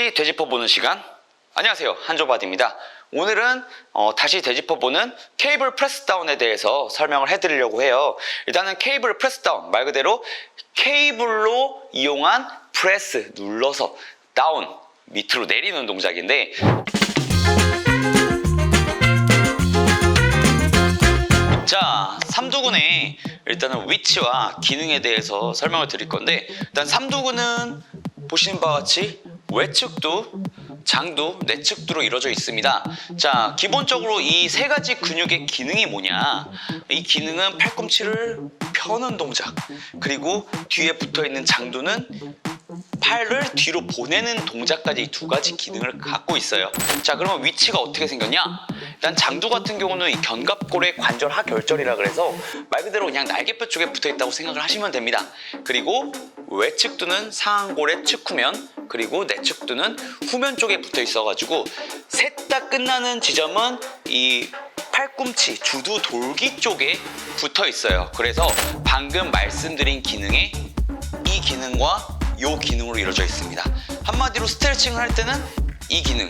다시 되짚어보는 시간. 안녕하세요. 한조바디입니다. 오늘은 어, 다시 되짚어보는 케이블 프레스다운에 대해서 설명을 해드리려고 해요. 일단은 케이블 프레스다운 말 그대로 케이블로 이용한 프레스 눌러서 다운 밑으로 내리는 동작인데 자, 삼두근의 일단은 위치와 기능에 대해서 설명을 드릴 건데 일단 삼두근은 보시는 바와 같이 외측두, 장두, 내측두로 이루어져 있습니다. 자, 기본적으로 이 세 가지 근육의 기능이 뭐냐? 이 기능은 팔꿈치를 펴는 동작, 그리고 뒤에 붙어 있는 장두는 팔을 뒤로 보내는 동작까지 이두 가지 기능을 갖고 있어요. 자, 그러면 위치가 어떻게 생겼냐? 일단 장두 같은 경우는 이 견갑골의 관절 하결절이라 그래서 말 그대로 그냥 날개뼈 쪽에 붙어 있다고 생각을 하시면 됩니다. 그리고 외측두는 상안골의 측후면, 그리고 내측두는 후면 쪽에 붙어 있어가지고 셋 다 끝나는 지점은 이 팔꿈치 주두 돌기 쪽에 붙어 있어요. 그래서 방금 말씀드린 기능에 이 기능과 이 기능으로 이루어져 있습니다. 한마디로 스트레칭을 할 때는 이 기능,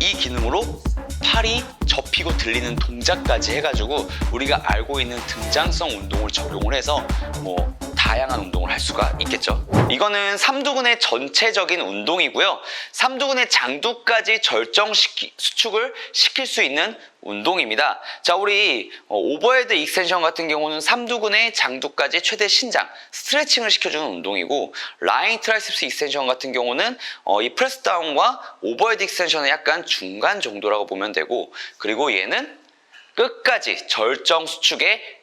이 기능으로 팔이 접히고 들리는 동작까지 해가지고 우리가 알고 있는 등장성 운동을 적용을 해서 뭐 다양한 운동을 할 수가 있겠죠. 이거는 삼두근의 전체적인 운동이고요. 삼두근의 장두까지 절정시키 수축을 시킬 수 있는 운동입니다. 자, 우리 어, 오버헤드 익스텐션 같은 경우는 삼두근의 장두까지 최대 신장, 스트레칭을 시켜주는 운동이고 라인 트라이셉스 익스텐션 같은 경우는 어, 이 프레스 다운과 오버헤드 익스텐션의 약간 중간 정도라고 보면 되고 그리고 얘는 끝까지 절정 수축에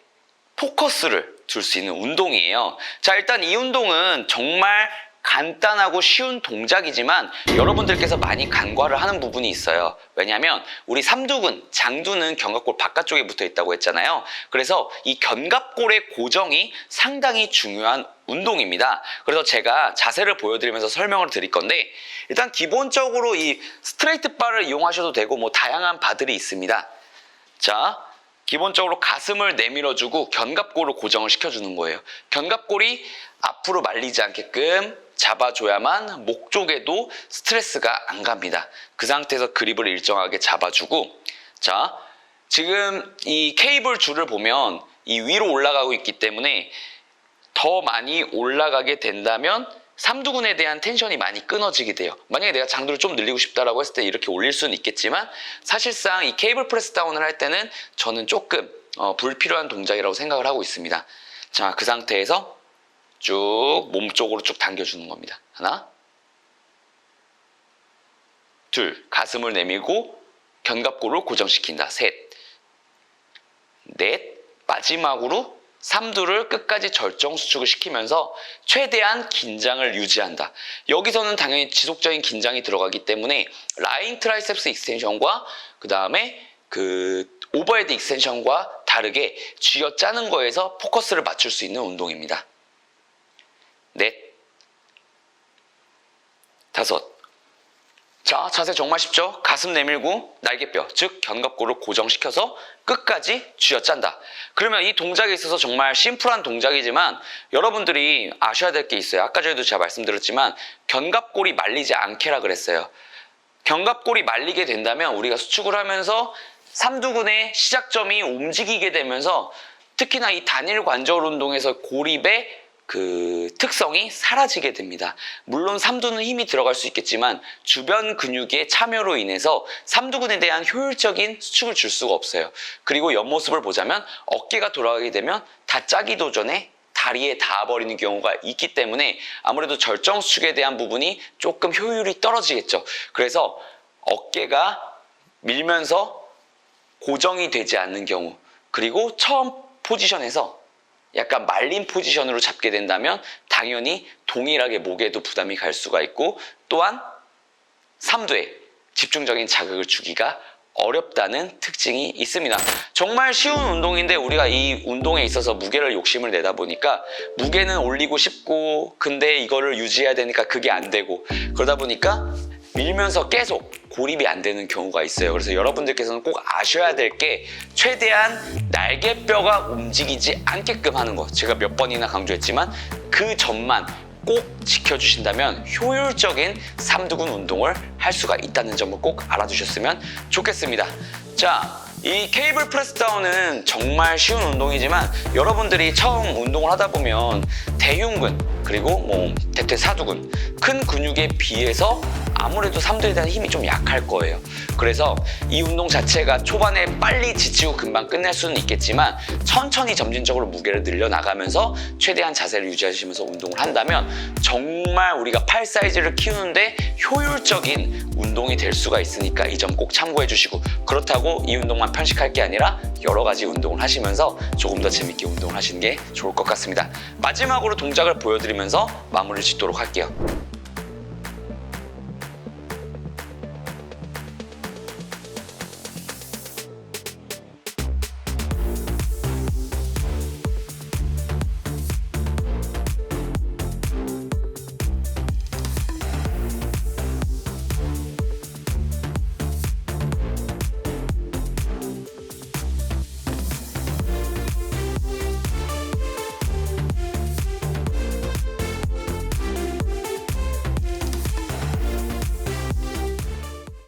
포커스를 둘수 있는 운동이에요. 자, 일단 이 운동은 정말 간단하고 쉬운 동작이지만 여러분들께서 많이 간과를 하는 부분이 있어요. 왜냐하면 우리 삼두근, 장두는 견갑골 바깥쪽에 붙어 있다고 했잖아요. 그래서 이 견갑골의 고정이 상당히 중요한 운동입니다. 그래서 제가 자세를 보여드리면서 설명을 드릴 건데 일단 기본적으로 이 스트레이트 바를 이용하셔도 되고 뭐 다양한 바들이 있습니다. 자, 기본적으로 가슴을 내밀어주고 견갑골을 고정을 시켜주는 거예요. 견갑골이 앞으로 말리지 않게끔 잡아줘야만 목 쪽에도 스트레스가 안 갑니다. 그 상태에서 그립을 일정하게 잡아주고 자, 지금 이 케이블 줄을 보면 이 위로 올라가고 있기 때문에 더 많이 올라가게 된다면 삼두근에 대한 텐션이 많이 끊어지게 돼요. 만약에 내가 장도를 좀 늘리고 싶다라고 했을 때 이렇게 올릴 수는 있겠지만 사실상 이 케이블 프레스 다운을 할 때는 저는 조금 어, 불필요한 동작이라고 생각을 하고 있습니다. 자, 그 상태에서 쭉 몸 쪽으로 쭉 당겨주는 겁니다. 하나, 둘, 가슴을 내밀고 견갑골을 고정시킨다. 셋, 넷, 마지막으로 삼두를 끝까지 절정 수축을 시키면서 최대한 긴장을 유지한다. 여기서는 당연히 지속적인 긴장이 들어가기 때문에 라인 트라이셉스 익스텐션과 그 다음에 그 오버헤드 익스텐션과 다르게 쥐어 짜는 거에서 포커스를 맞출 수 있는 운동입니다. 넷, 다섯, 자, 자세 정말 쉽죠? 가슴 내밀고 날개뼈, 즉 견갑골을 고정시켜서 끝까지 쥐어짠다. 그러면 이 동작에 있어서 정말 심플한 동작이지만 여러분들이 아셔야 될 게 있어요. 아까 전에도 제가 말씀드렸지만 견갑골이 말리지 않게라 그랬어요. 견갑골이 말리게 된다면 우리가 수축을 하면서 삼두근의 시작점이 움직이게 되면서 특히나 이 단일 관절 운동에서 고립의 그 특성이 사라지게 됩니다. 물론 삼두는 힘이 들어갈 수 있겠지만 주변 근육의 참여로 인해서 삼두근에 대한 효율적인 수축을 줄 수가 없어요. 그리고 옆모습을 보자면 어깨가 돌아가게 되면 다 짜기 도 전에 다리에 닿아버리는 경우가 있기 때문에 아무래도 절정 수축에 대한 부분이 조금 효율이 떨어지겠죠. 그래서 어깨가 밀면서 고정이 되지 않는 경우 그리고 처음 포지션에서 약간 말린 포지션으로 잡게 된다면 당연히 동일하게 목에도 부담이 갈 수가 있고 또한 삼두에 집중적인 자극을 주기가 어렵다는 특징이 있습니다. 정말 쉬운 운동인데 우리가 이 운동에 있어서 무게를 욕심을 내다 보니까 무게는 올리고 싶고 근데 이거를 유지해야 되니까 그게 안 되고 그러다 보니까 밀면서 계속 고립이 안 되는 경우가 있어요. 그래서 여러분들께서는 꼭 아셔야 될 게 최대한 날개뼈가 움직이지 않게끔 하는 거. 제가 몇 번이나 강조했지만 그 점만 꼭 지켜주신다면 효율적인 삼두근 운동을 할 수가 있다는 점을 꼭 알아두셨으면 좋겠습니다. 자, 이 케이블 프레스 다운은 정말 쉬운 운동이지만 여러분들이 처음 운동을 하다 보면 대흉근 그리고 뭐 대퇴사두근 큰 근육에 비해서 아무래도 삼두에 대한 힘이 좀 약할 거예요. 그래서 이 운동 자체가 초반에 빨리 지치고 금방 끝낼 수는 있겠지만 천천히 점진적으로 무게를 늘려 나가면서 최대한 자세를 유지하시면서 운동을 한다면 정말 우리가 팔 사이즈를 키우는데 효율적인 운동이 될 수가 있으니까 이 점 꼭 참고해 주시고 그렇다고 이 운동만 편식할 게 아니라 여러 가지 운동을 하시면서 조금 더 재밌게 운동을 하시는 게 좋을 것 같습니다. 마지막으로 동작을 보여드리면서 마무리를 짓도록 할게요.